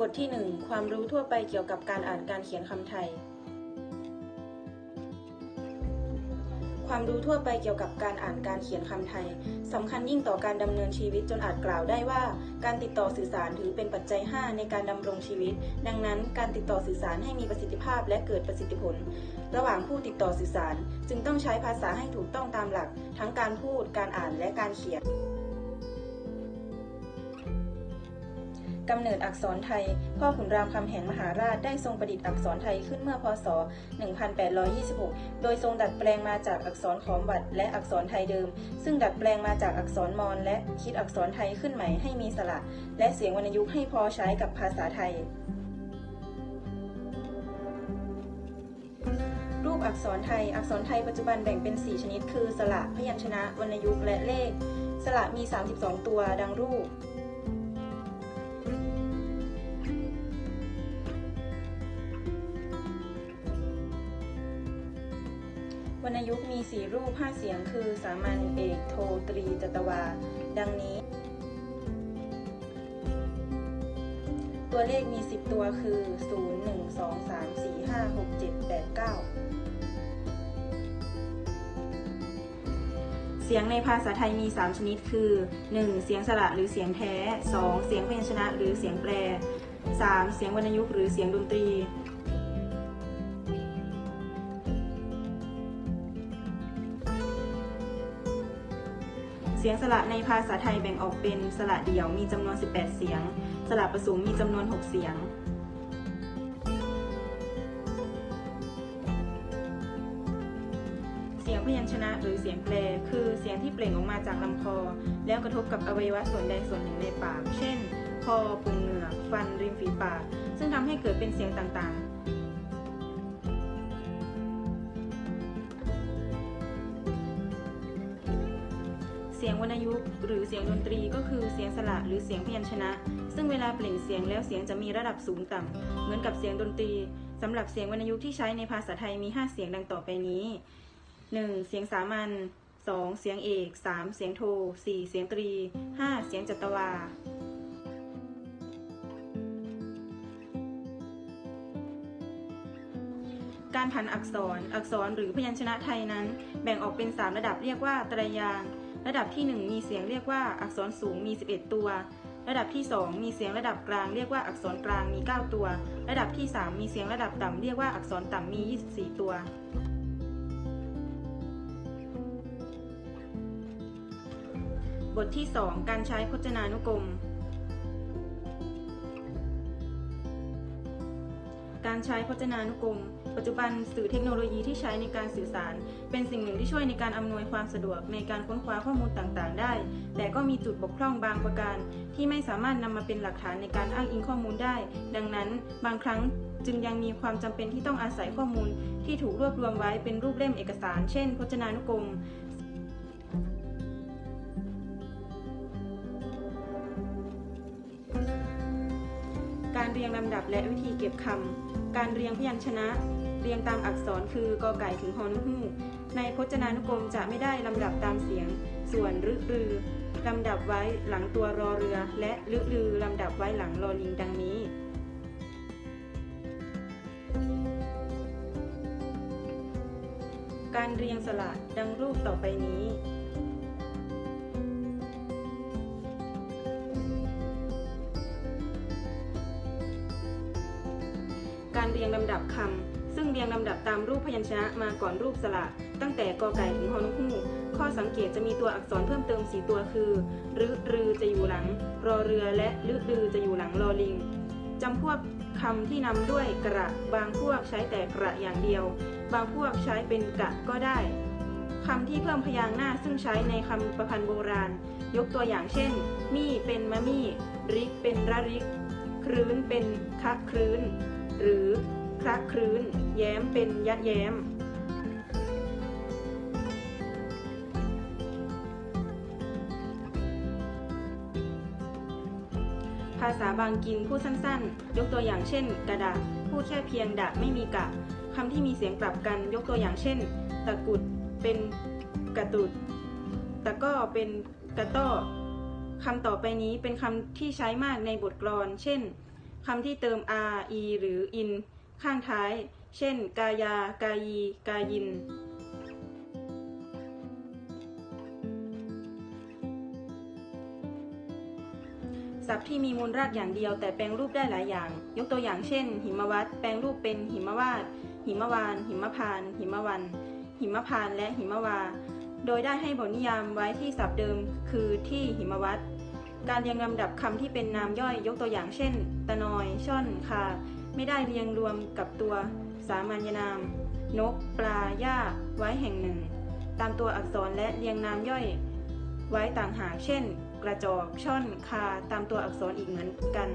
บทที่ 1 ความรู้ทั่วไปเกี่ยวกับการอ่านการเขียนคำไทย ความรู้ทั่วไปเกี่ยวกับการอ่านการเขียนคำไทยสำคัญยิ่งต่อการดำเนินชีวิตจนอาจกล่าวได้ว่า การติดต่อสื่อสารถือเป็นปัจจัย 5 ในการดำรงชีวิต ดังนั้น การติดต่อสื่อสารให้มีประสิทธิภาพและเกิดประสิทธิผล ระหว่างผู้ติดต่อสื่อสาร จึงต้องใช้ภาษาให้ถูกต้องตามหลัก ทั้งการพูด การอ่านและการเขียน กำเนิดอักษรไทย พ่อขุนรามคำแหงมหาราชได้ทรงประดิษฐ์อักษรไทยขึ้นเมื่อพศ 1826 โดยทรงดัดแปลงมาจากอักษรขอมบัดและอักษรไทยเดิม ซึ่งดัดแปลงมาจากอักษรมอญและคิดอักษรไทยขึ้นใหม่ให้มีสระ และเสียงวรรณยุกต์ให้พอใช้กับภาษาไทยรูปอักษรไทย อักษรไทยปัจจุบันแบ่งเป็น 4 ชนิด คือ สระ พยัญชนะ วรรณยุกต์ และเลข สระมี 32 ตัว ดังรูป ยุกต์มี4รูป5เสียงคือสามัญเอกโทตรีจัตวา ดังนี้ ตัวเลขมี 10 ตัวคือ 0 1 2 3 4 5 6 7 8 9 เสียงในภาษาไทยมี 3 ชนิดคือ 1. เสียงสระหรือเสียงแท้ 2. เสียงพยัญชนะหรือเสียงแปร 3. เสียงวรรณยุกต์หรือเสียงดนตรี สียงสระในภาษาไทยแบ่งออกเป็นสระเดี่ยวมีจำนวน 18 เสียง สระผสมมีจำนวน 6 เสียงเสียงพยัญชนะหรือเสียงแปลคือเสียงที่เปล่งออกมาจากลำคอ แล้วกระทบกับอวัยวะส่วนใดส่วนหนึ่งในปาก เช่น คอปุงเหงือกฟันริมฝีปาก ซึ่งทำให้เกิดเป็นเสียงต่างๆ ยงวรรณยุกต์หรือเสียงดนตรีก็คือเสียงสระหรือเสียงพยัญชนะ ซึ่งเวลาเปล่งเสียงแล้วเสียงจะมีระดับสูงต่ำเหมือนกับเสียงดนตรีสำหรับเสียงวรรณยุกต์ที่ใช้ในภาษาไทยมี 5 เสียงดังต่อไปนี้ 1. เสียงสามัญ 2. เสียงเอก 3. เสียงโท 4. เสียงตรี 5. เสียงจัตวาการผันอักษร อักษรหรือพยัญชนะไทยนั้น แบ่งออกเป็น 3 ระดับเรียกว่าตรายางค์ ระดับที่ 1 มีเสียงเรียกว่าอักษรสูงมี 11 ตัว ระดับที่ 2 มีเสียงระดับกลางเรียกว่าอักษรกลางมี 9 ตัว ระดับที่ 3 มีเสียงระดับต่ำเรียกว่าอักษรต่ำมี 24 ตัว บทที่ 2 การใช้พจนานุกรม การใช้พจนานุกรม ปัจจุบันสื่อเทคโนโลยีที่ใช้ในการสื่อสาร เป็นสิ่งหนึ่งที่ช่วยในการอำนวยความสะดวกในการค้นคว้าข้อมูลต่างๆ ได้ แต่ก็มีจุดบกพร่องบางประการ ที่ไม่สามารถนำมาเป็นหลักฐานในการอ้างอิงข้อมูลได้ ดังนั้น บางครั้งจึงยังมีความจำเป็นที่ต้องอาศัยข้อมูล ที่ถูกรวบรวมไว้เป็นรูปเล่มเอกสาร เช่น พจนานุกรมการเรียงลำดับและวิธีเก็บคำ การเรียงพยัญชนะ เรียงตามอักษรคือกอไก่ถึงฮอนุฮูกในพจนานุกรมจะไม่ได้ลำดับตามเสียง ส่วนรึรือ ลำดับไว้หลังตัวรอเรือ และลึรือ ลำดับไว้หลังลอลิงดังนี้ การเรียงสระดังรูปต่อไปนี้ การเรียงลำดับคำ เรียงลำดับตามรูปพยัญชนะมาก่อนรูปสระตั้งแต่กอไก่ถึงฮอนุฮูกข้อสังเกตจะมีตัวอักษรเพิ่มเติม4ตัวคือรึรือจะอยู่หลัง รอเรือและลึรือจะอยู่หลังลอลิงจำพวกคำที่นำด้วยกระ บางพวกใช้แต่กระอย่างเดียว บางพวกใช้เป็นกะก็ได้คำที่เพิ่มพยางค์หน้าซึ่งใช้ในคำประพันธ์โบราณ ยกตัวอย่างเช่น มี่เป็นมะมี่ ริกเป็นระริก ครื้นเป็นคะครื้น หรือ ระครื้น แย้มเป็นยะแย้ม ภาษาบางกินพูดสั้นๆ ยกตัวอย่างเช่น กระดาษพูดแค่เพียงดะไม่มีกะคำที่มีเสียงกลับกันยกตัวอย่างเช่น ตะกุดเป็นกระตุดตะก้อเป็นกระต้อคำต่อไปนี้เป็นคำที่ใช้มากในบทกลอน เช่นคำที่เติม r e หรือ in ข้างท้าย เช่น กายา กายี กายิน ศัพท์ที่มีมูลรากอย่างเดียว แต่แปลงรูปได้หลายอย่าง ยกตัวอย่างเช่น หิมวัตแปลงรูปเป็นหิมวาดหิมวาน หิมพาน หิมวัน หิมพาน และหิมวา โดยได้ให้บทนิยามไว้ที่ศัพท์เดิม คือที่หิมวัตการเรียงลำดับคำที่เป็นนามย่อยยกตัวอย่างเช่น ตะนอย ช่อน คา ไม่ได้เรียงรวมกับตัวสามัญนาม นก ปลาหญ้า ไว้แห่งหนึ่ง ตามตัวอักษรและเรียงนามย่อย ไว้ต่างหากเช่น กระจอก ช่อน คา ตามตัวอักษรอีกเหมือนกัน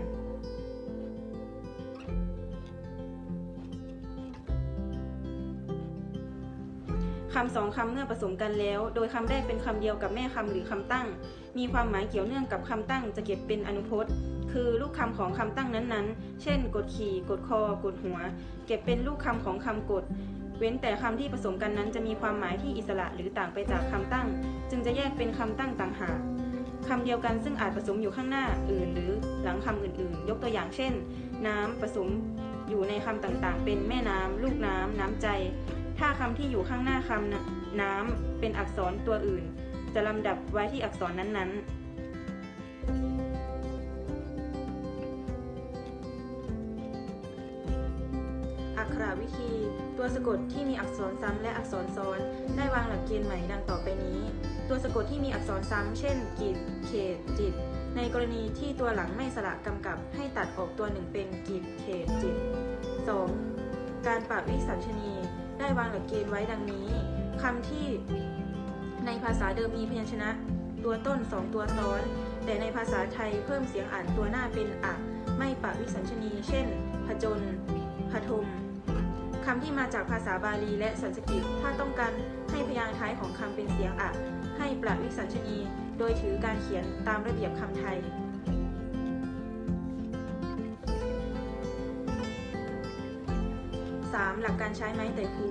คำสองคำเมื่อผสมกันแล้ว โดยคำแรกเป็นคำเดียวกับแม่คำหรือคำตั้ง มีความหมายเกี่ยวเนื่องกับคำตั้งจะเก็บเป็นอนุพจน์ คือลูกคำของคำตั้งนั้นๆ เช่น กดขี่ กดคอ กดหัว เก็บเป็นลูกคำของคำกด เว้นแต่คำที่ผสมกันนั้นจะมีความหมายที่อิสระหรือต่างไปจากคำตั้ง จึงจะแยกเป็นคำตั้งต่างหากคำเดียวกันซึ่งอาจผสมอยู่ข้างหน้าอื่น หรือหลังคำอื่นๆ ยกตัวอย่างเช่น น้ำผสมอยู่ในคำต่างๆ เป็นแม่น้ำ ลูกน้ำ น้ำใจ ถ้าคำที่อยู่ข้างหน้าคำน้ำเป็นอักษรตัวอื่น จะลำดับไว้ที่อักษรนั้นๆ ขระวิธี ตัวสะกดที่มีอักษรซ้ำและอักษรซ้อน ได้วางหลักเกณฑ์ใหม่ดังต่อไปนี้ ตัวสะกดที่มีอักษรซ้ำ เช่นกิจเขตจิต ในกรณีที่ตัวหลังไม่สระกำกับ ให้ตัดออกตัวหนึ่งเป็นกิจเขตจิต 2. การปรับวิสัญชนีได้วางหลักเกณฑ์ไว้ดังนี้คำที่ ในภาษาเดิมมีพยัญชนะ ตัวต้น2ตัวซ้อน แต่ในภาษาไทยเพิ่มเสียงอ่านตัวหน้าเป็นอะ ไม่ปะวิสัญชนี เช่น ผจญผทม คำที่มาจากภาษาบาลีและสันสกฤตถ้าต้องการให้พยางค์ท้ายของคำเป็นเสียงอะให้ประวิสัญชนี โดยถือการเขียนตามระเบียบคำไทย 3. หลักการใช้ไม้ไต่คู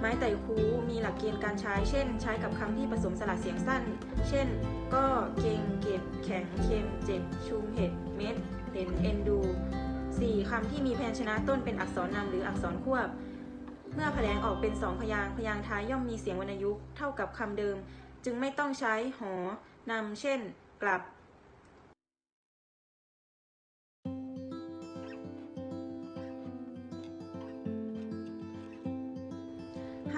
ไม้ไต่คูมีหลักเกณฑ์การใช้ เช่น ใช้กับคำที่ผสมสระเสียงสั้น เช่น ก็ เก่ง เก็บ แข็ง เค็ม เจ็บ ชุม เห็ด เม็ด เห็น เอ็นดู 4. คำที่มีพยัญชนะต้นเป็นอักษรนำหรืออักษรควบ เมื่อแผลงออกเป็นสองพยางพยางท้ายย่อมมีเสียงวรรณยุกต์เท่ากับคำเดิม จึงไม่ต้องใช้หอนำเช่น กลับ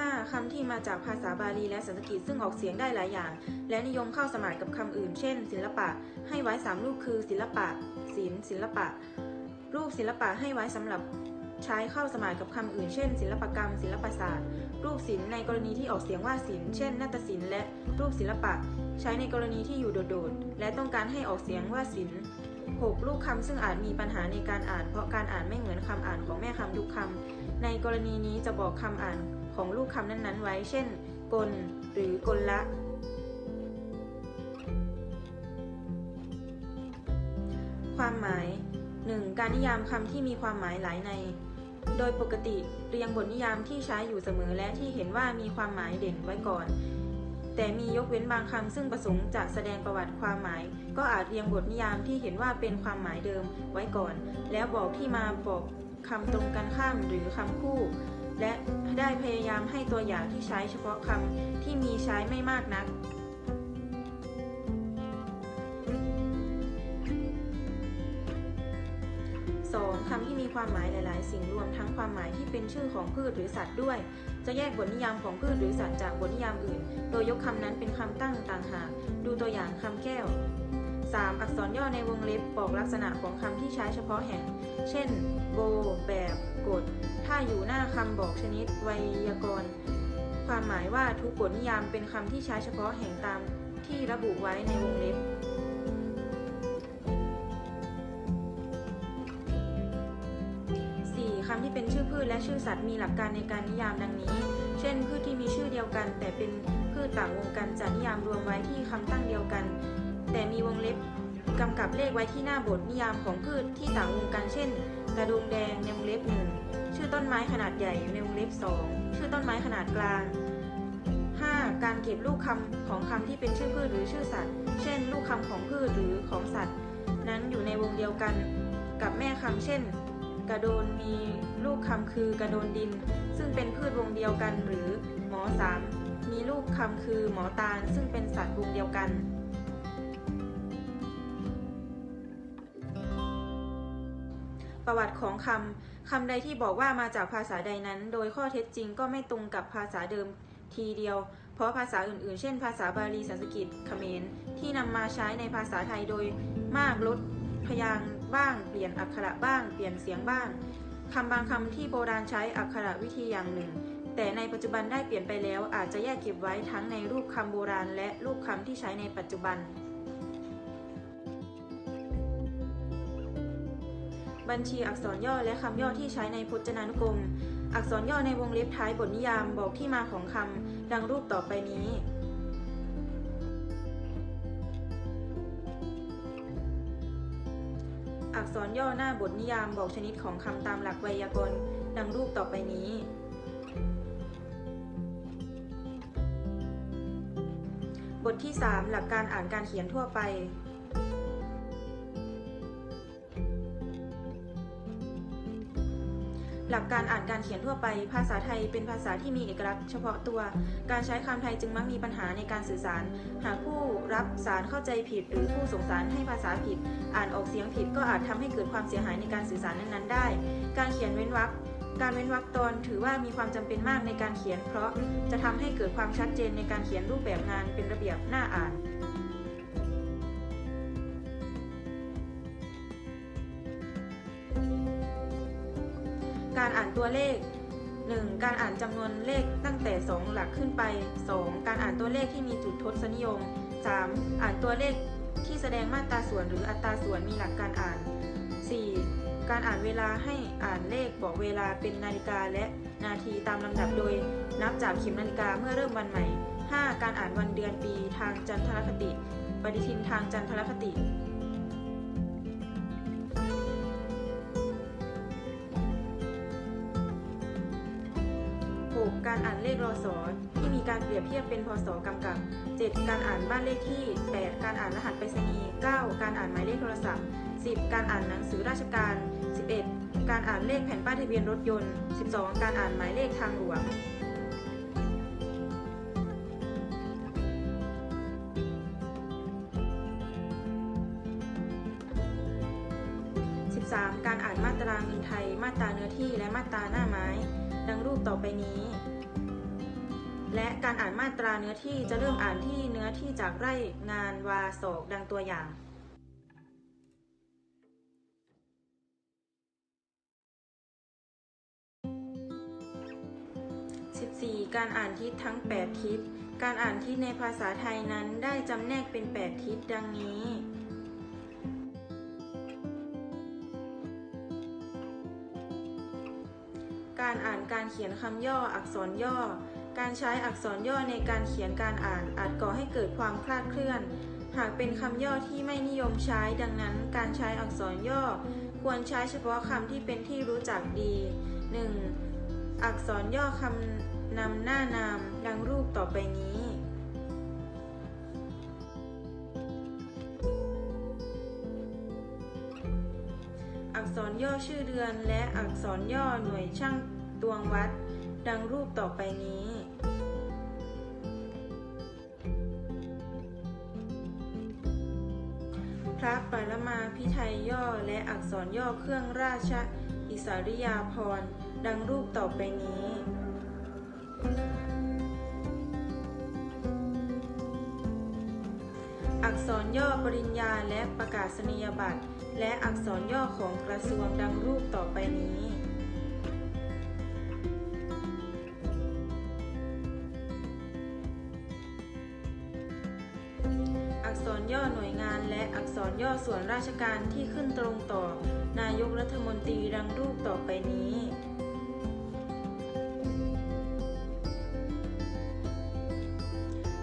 5. คำที่มาจากภาษาบาลีและสันสกฤตซึ่งออกเสียงได้หลายอย่าง และนิยมเข้าสมานกับคำอื่น เช่น ศิลปะ ให้ไว้ 3 รูปคือ ศิลปะศิลป์ศิลปะ รูปศิลปะให้ไว้สำหรับใช้เข้าสมานกับคำอื่น เช่น ศิลปกรรม ศิลปศาสตร์ รูปศิลป์ในกรณีที่ออกเสียงว่าศิลป์เช่นนาฏศิลป์และรูปศิลปะ ใช้ในกรณีที่อยู่โดดๆและต้องการให้ออกเสียงว่าศิลป์ 6. รูปคำซึ่งอาจมีปัญหาในการอ่าน เพราะการอ่านไม่เหมือนคำอ่านของแม่คำทุกคำในกรณีนี้จะบอกคำอ่านของลูกคำนั้นๆ ไว้ เช่น กล หรือกลละ 1. การนิยามคำที่มีความหมายหลายใน โดยปกติเรียงบทนิยามที่ใช้อยู่เสมอและที่เห็นว่ามีความหมายเด่นไว้ก่อน แต่มียกเว้นบางคำซึ่งประสงค์จะแสดงประวัติความหมาย ก็อาจเรียงบทนิยามที่เห็นว่าเป็นความหมายเดิมไว้ก่อน แล้วบอกที่มาบอกคำตรงกันข้ามหรือคำคู่ และได้พยายามให้ตัวอย่างที่ใช้เฉพาะคำที่มีใช้ไม่มากนัก คำที่มีความหมายหลาย ๆ สิ่งรวมทั้งความหมายที่เป็นชื่อของพืชหรือสัตว์ด้วย จะแยกบทนิยามของพืชหรือสัตว์จากบทนิยามอื่น โดยยกคำนั้นเป็นคำตั้งต่างหาก ดูตัวอย่างคำแก้ว 3. อักษรย่อในวงเล็บบอกลักษณะของคำที่ใช้เฉพาะแห่ง เช่น โบ แบบกดถ้าอยู่หน้าคำบอกชนิด ไวยากรณ์ ความหมายว่าทุกบทนิยามเป็นคำที่ใช้เฉพาะแห่งตามที่ระบุไว้ในวงเล็บ และชื่อสัตว์มีหลักการในการนิยามดังนี้ เช่น พืชที่มีชื่อเดียวกัน แต่เป็นพืชต่างวงกันจะนิยามรวมไว้ที่คำตั้งเดียวกัน แต่มีวงเล็บกำกับเลขไว้ที่หน้าบทนิยามของพืชที่ต่างวงกัน เช่น กระดุมแดงในวงเล็บหนึ่งชื่อต้นไม้ขนาดใหญ่ในวงเล็บสองชื่อต้นไม้ขนาดกลาง 5. การเก็บลูกคำของคำที่เป็นชื่อพืชหรือชื่อสัตว์ เช่น ลูกคำของพืชหรือของสัตว์ นั้นอยู่ในวงเดียวกันกับแม่คำเช่น กระโดนมีลูกคำคือกระโดนดิน ซึ่งเป็นพืชวงเดียวกันหรือหมอสามมีลูกคำคือหมอตาล ซึ่งเป็นสัตว์วงเดียวกัน ประวัติของคำคำใดที่บอกว่ามาจากภาษาใดนั้น โดยข้อเท็จจริงก็ไม่ตรงกับภาษาเดิมทีเดียว เพราะภาษาอื่นๆ เช่น ภาษาบาลีสันสกฤตเขมรที่นำมาใช้ในภาษาไทยโดยมากลดพยางค์ บ้าง เปลี่ยนอักขระบ้าง เปลี่ยนเสียงบ้างคำบางคำที่โบราณใช้อักขระวิธีอย่างหนึ่ง แต่ในปัจจุบันได้เปลี่ยนไปแล้วอาจจะแยกเก็บไว้ทั้งในรูปคำโบราณ และรูปคำที่ใช้ในปัจจุบัน บัญชีอักษรย่อและคำย่อที่ใช้ในพจนานุกรม อักษรย่อในวงเล็บท้ายบทนิยามบอกที่มาของคำดังรูปต่อไปนี้ ย่อหน้าบทนิยามบอกชนิดของคำตามหลักไวยากรณ์ดังรูปต่อไปนี้ บทที่ 3 หลักการอ่านการเขียนทั่วไป หลักการอ่านการเขียนทั่วไป ภาษาไทยเป็นภาษาที่มีเอกลักษณ์เฉพาะตัว การใช้คำไทยจึงมักมีปัญหาในการสื่อสาร หากผู้รับสารเข้าใจผิด หรือผู้ส่งสารให้ภาษาผิด อ่านออกเสียงผิดก็อาจทำให้เกิดความเสียหายในการสื่อสารนั้นๆได้ การเขียนเว้นวรรคการเว้นวรรคตอนถือว่ามีความจำเป็นมากในการเขียน เพราะจะทำให้เกิดความชัดเจนในการเขียนรูปแบบงานเป็นระเบียบน่าอ่าน การอ่านตัวเลข 1. การอ่านจำนวนเลขตั้งแต่ 2 หลักขึ้นไป 2. การอ่านตัวเลขที่มีจุดทศนิยม 3. อ่านตัวเลขที่แสดงมาตราส่วนหรืออัตราส่วนมีหลักการอ่าน 4. การอ่านเวลาให้อ่านเลขบอกเวลาเป็นนาฬิกาและนาทีตามลำดับโดย นับจากเข็มนาฬิกาเมื่อเริ่มวันใหม่ 5. การอ่านวันเดือนปีทางจันทรคติ ปฏิทินทางจันทรคติ การอ่านเลขรอสอที่มีการเปรียบเทียบเป็นพศกำกับ 7. การอ่านบ้านเลขที่ 8. การอ่านรหัสไปรษณีย์ 9. การอ่านหมายเลขโทรศัพท์ 10. การอ่านหนังสือราชการ 11. การอ่านเลขแผ่นป้ายทะเบียนรถยนต์ 12. การอ่านหมายเลขทางหลวง และการอ่านมาตราเนื้อที่จะเริ่มอ่านที่เนื้อที่จากไร่งานวาศอกดังตัวอย่าง 14. การอ่านทิศทั้ง 8 ทิศ การอ่านทิศในภาษาไทยนั้นได้จำแนกเป็น 8 ทิศดังนี้ การอ่านการเขียนคำย่ออักษรย่อ การใช้อักษรย่อในการเขียนการอ่านอาจก่อให้เกิดความคลาดเคลื่อน หากเป็นคำย่อที่ไม่นิยมใช้ ดังนั้น การใช้อักษรย่อ ควรใช้เฉพาะคำที่เป็นที่รู้จักดี 1. อักษรย่อคำนำหน้านามดังรูปต่อไปนี้ อักษรย่อชื่อเดือนและอักษรย่อหน่วยช่างตวงวัดดังรูปต่อไปนี้ ษรย่อเครื่องราชอิสริยาภรณ์ ดังรูปต่อไปนี้อักษรย่อปริญญาและประกาศนียบัตร และอักษรย่อของกระทรวงดังรูปต่อไปนี้ ษรย่อหน่วยงาน และอักษรย่อส่วนราชการที่ขึ้นตรงต่อ นายกรัฐมนตรีดังรูปต่อไปนี้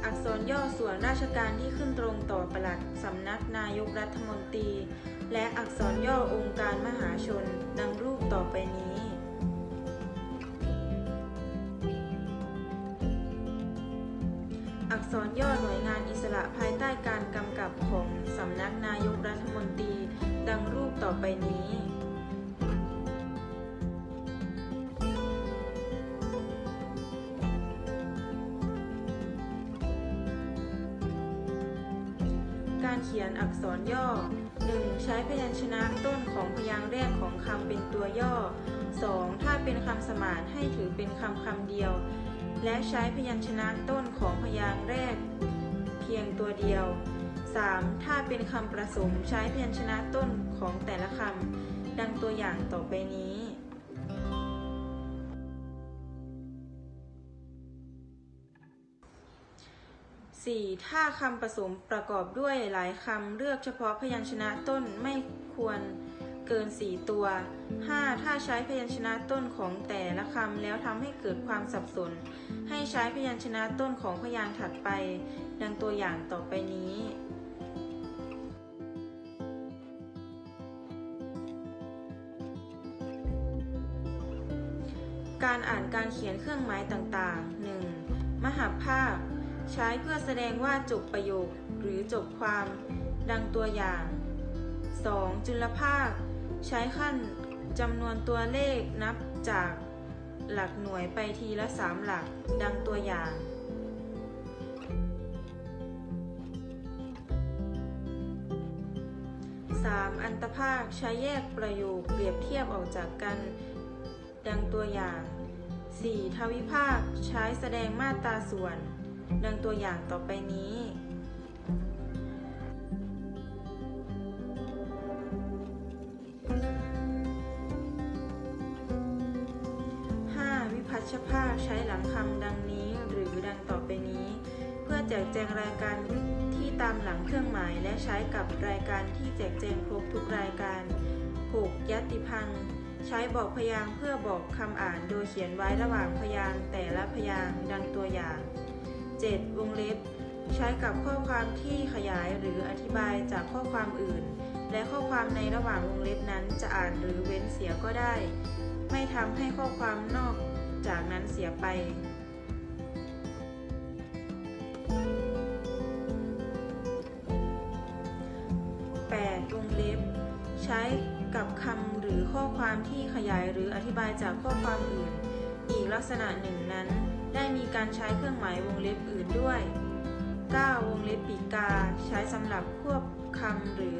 อักษรย่อส่วนราชการที่ขึ้นตรงต่อปลัดสำนักนายกรัฐมนตรี และอักษรย่อองค์การมหาชน ดังรูปต่อไปนี้ อักษรย่อ การเขียนอักษรย่อ 1. ใช้พยัญชนะต้นของพยางค์แรกของคำเป็นตัวย่อ 2. ถ้าเป็นคำสมานให้ถือเป็นคำคำเดียว และใช้พยัญชนะต้นของพยางค์แรก เพียงตัวเดียว 3. ถ้าเป็นคำประสมใช้พยัญชนะต้นของแต่ละคำดังตัวอย่างต่อไปนี้ 4. ถ้าคำผสมประกอบด้วยหลายคำเลือกเฉพาะพยัญชนะต้นไม่ควรเกิน 4 ตัว 5. ถ้าใช้พยัญชนะต้นของแต่ละคำแล้วทำให้เกิดความสับสน ให้ใช้พยัญชนะต้นของพยางค์ถัดไป ดังตัวอย่างต่อไปนี้การอ่านการเขียนเครื่องหมายต่างๆ 1. มหาภาพ ใช้เพื่อแสดงว่าจบประโยคหรือจบความดังตัวอย่าง 2. จุลภาค ใช้ขั้นจำนวนตัวเลขนับจากหลักหน่วยไปทีละ 3 หลักดังตัวอย่าง 3. อันตภาคใช้แยกประโยคเปรียบเทียบออกจากกัน ดังตัวอย่าง 4. ทวิภาคใช้แสดงมาตราส่วน ดังตัวอย่างต่อไปนี้ 5. วิพัชภาคใช้หลังคำดังนี้หรือดังต่อไปนี้ เพื่อแจกแจงรายการที่ตามหลังเครื่องหมายและใช้กับรายการที่แจกแจงครบทุกรายการ 6. ยัติพังค์ใช้บอกพยางเพื่อบอกคำอ่านโดยเขียนไว้ระหว่างพยางแต่ละพยางดังตัวอย่าง 7. วงเล็บ ใช้กับข้อความที่ขยายหรืออธิบายจากข้อความอื่น และข้อความในระหว่างวงเล็บนั้นจะอ่านหรือเว้นเสียก็ได้ ไม่ทำให้ข้อความนอกจากนั้นเสียไปวงเล็บ ใช้กับคำหรือข้อความที่ขยายหรืออธิบายจากข้อความอื่น อีกลักษณะหนึ่งนั้น ได้มีการใช้เครื่องหมายวงเล็บอื่นด้วย 9. วงเล็บปีกา ใช้สำหรับควบคำหรือ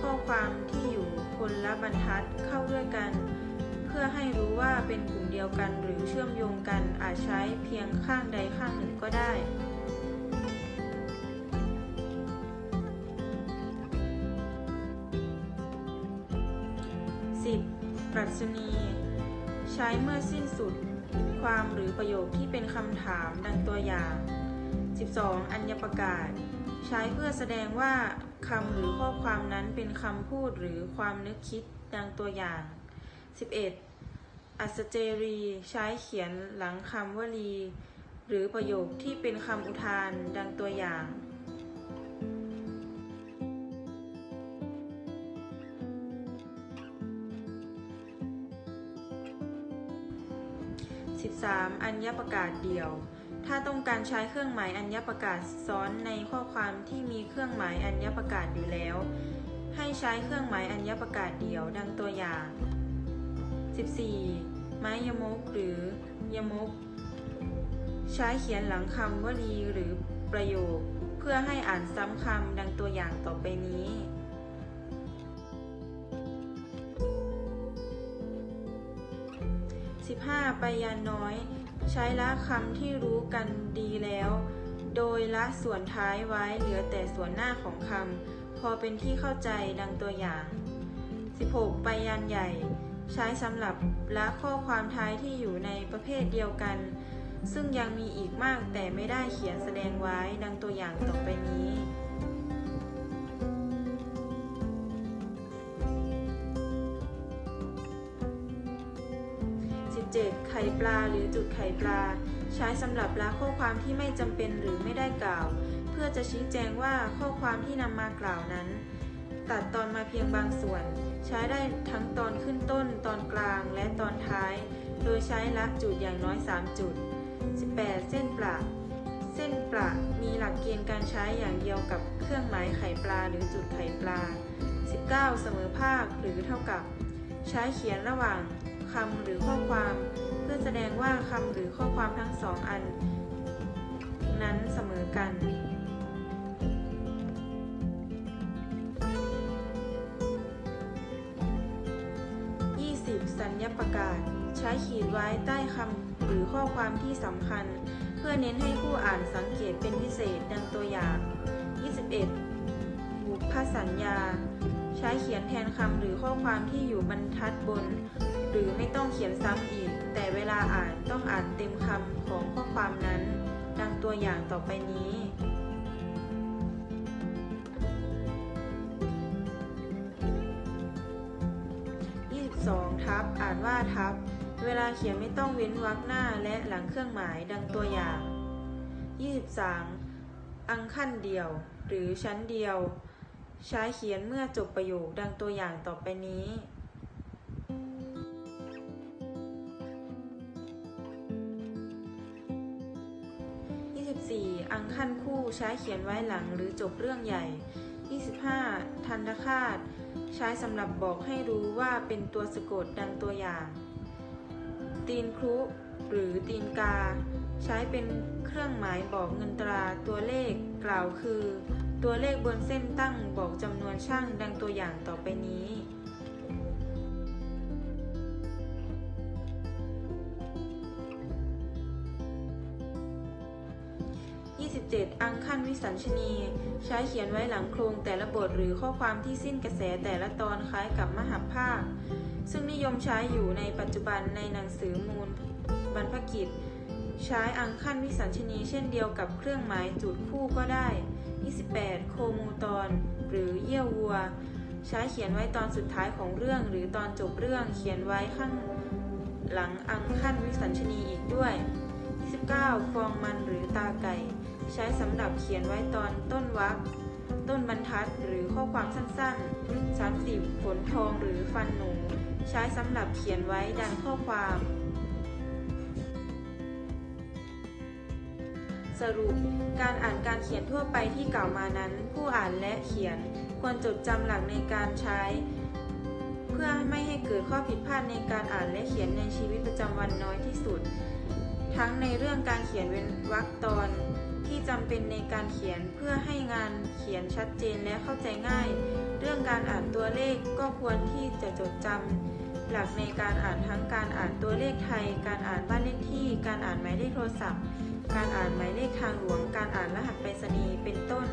ข้อความที่อยู่คนละบรรทัดเข้าด้วยกัน เพื่อให้รู้ว่าเป็นกลุ่มเดียวกันหรือเชื่อมโยงกันอาจใช้เพียงข้างใดข้างหนึ่งก็ได้ 10. ปรัชนี ใช้เมื่อสิ้นสุด ความหรือประโยคที่เป็นคำถามดังตัวอย่าง 12. อัญญประกาศ ใช้เพื่อแสดงว่าคำหรือข้อความนั้นเป็นคำพูดหรือความนึกคิดดังตัวอย่าง 11. อัสเจรีใช้เขียนหลังคำวลี หรือประโยคที่เป็นคำอุทานดังตัวอย่าง 3. อัญญประกาศเดี่ยว ถ้าต้องการใช้เครื่องหมายอัญญประกาศซ้อนในข้อความที่มีเครื่องหมายอัญญประกาศอยู่แล้ว ให้ใช้เครื่องหมายอัญญประกาศเดี่ยวดังตัวอย่าง 14. ไม้ยมกหรือยมก ใช้เขียนหลังคำวลีหรือประโยค เพื่อให้อ่านซ้ำคำดังตัวอย่างต่อไปนี้ 15. ไปยาน้อย ใช้ละคำที่รู้กันดีแล้ว โดยละส่วนท้ายไว้เหลือแต่ส่วนหน้าของคำพอเป็นที่เข้าใจดังตัวอย่าง 16. ไปยันใหญ่ ใช้สำหรับละข้อความท้ายที่อยู่ในประเภทเดียวกัน ซึ่งยังมีอีกมากแต่ไม่ได้เขียนแสดงไว้ดังตัวอย่างต่อไปนี้ 7. ไข่ปลาหรือจุดไข่ปลา ใช้สำหรับละข้อความที่ไม่จำเป็นหรือไม่ได้กล่าว เพื่อจะชี้แจงว่าข้อความที่นำมากล่าวนั้น ตัดตอนมาเพียงบางส่วน ใช้ได้ทั้งตอนขึ้นต้น ตอนกลางและตอนท้าย โดยใช้ละจุดอย่างน้อย 3 จุด 18. เส้นประเส้นประมีหลักเกณฑ์การใช้อย่างเดียวกับเครื่องหมายไข่ปลาหรือจุดไข่ปลา29เสมอภาคหรือเท่ากับ ใช้เขียนระหว่าง คำหรือข้อความ เพื่อแสดงว่าคำหรือข้อความทั้งสองอัน นั้นเสมอกัน 20. สัญญประกาศ ใช้ขีดไว้ใต้คำหรือข้อความที่สำคัญ เพื่อเน้นให้ผู้อ่านสังเกตเป็นพิเศษดังตัวอย่าง 21. บุพสัญญา ใช้เขียนแทนคำหรือข้อความที่อยู่บรรทัดบน หรือไม่ต้องเขียนซ้ำอีก แต่เวลาอ่านต้องอ่านเต็มคำของข้อความนั้น ดังตัวอย่างต่อไปนี้ 22 ทับ อ่านว่าทับ เวลาเขียนไม่ต้องเว้นวรรคหน้าและหลังเครื่องหมายดังตัวอย่าง 23 อังขั้นเดียว หรือชั้นเดียว ใช้เขียนเมื่อจบประโยคดังตัวอย่างต่อไปนี้ ใช้เขียนไว้หลังหรือจบเรื่องใหญ่ 25 ทันตคาต ใช้สำหรับบอกให้รู้ว่าเป็นตัวสะกดดังตัวอย่าง ตีนครุ หรือตีนกา ใช้เป็นเครื่องหมายบอกเงินตราตัวเลขกล่าวคือ ตัวเลขบนเส้นตั้งบอกจำนวนช่างดังตัวอย่างต่อไปนี้ 27 อังคันวิสัญชนี ใช้เขียนไว้หลังโครงแต่ละบทหรือข้อความที่สิ้นกระแสแต่ละตอนคล้ายกับมหาภาค ซึ่งนิยมใช้อยู่ในปัจจุบันในหนังสือมูลบรรพกิจ ใช้อังคันวิสัญชนี เช่นเดียวกับเครื่องหมายจุดคู่ก็ได้ 28 โคมูตอน หรือเยี่ยววัว ใช้เขียนไว้ตอนสุดท้ายของเรื่องหรือตอนจบเรื่องเขียนไว้ข้างหลังอังคันวิสัญชนีอีกด้วย29ฟองมันหรือตาไก่ ใช้สำหรับเขียนไว้ตอนต้นวรรคต้นบรรทัดหรือข้อความสั้นๆ 30 ฝนทองหรือฟันหนู ใช้สำหรับเขียนไว้ดังข้อความ สรุป การอ่านการเขียนทั่วไปที่กล่าวมานั้น ผู้อ่านและเขียนควรจดจำหลักในการใช้ เพื่อไม่ให้เกิดข้อผิดพลาดในการอ่านและเขียนในชีวิตประจำวันน้อยที่สุด ทั้งในเรื่องการเขียนเว้นวรรคตอน ที่จำเป็นในการเขียนเพื่อให้งานเขียนชัดเจนและเข้าใจง่าย เรื่องการอ่านตัวเลขก็ควรที่จะจดจำหลักในการอ่านทั้งการอ่านตัวเลขไทย การอ่านบ้านเลขที่ การอ่านหมายเลขโทรศัพท์ การอ่านหมายเลขทางหลวง การอ่านรหัสไปรษณีย์เป็นต้น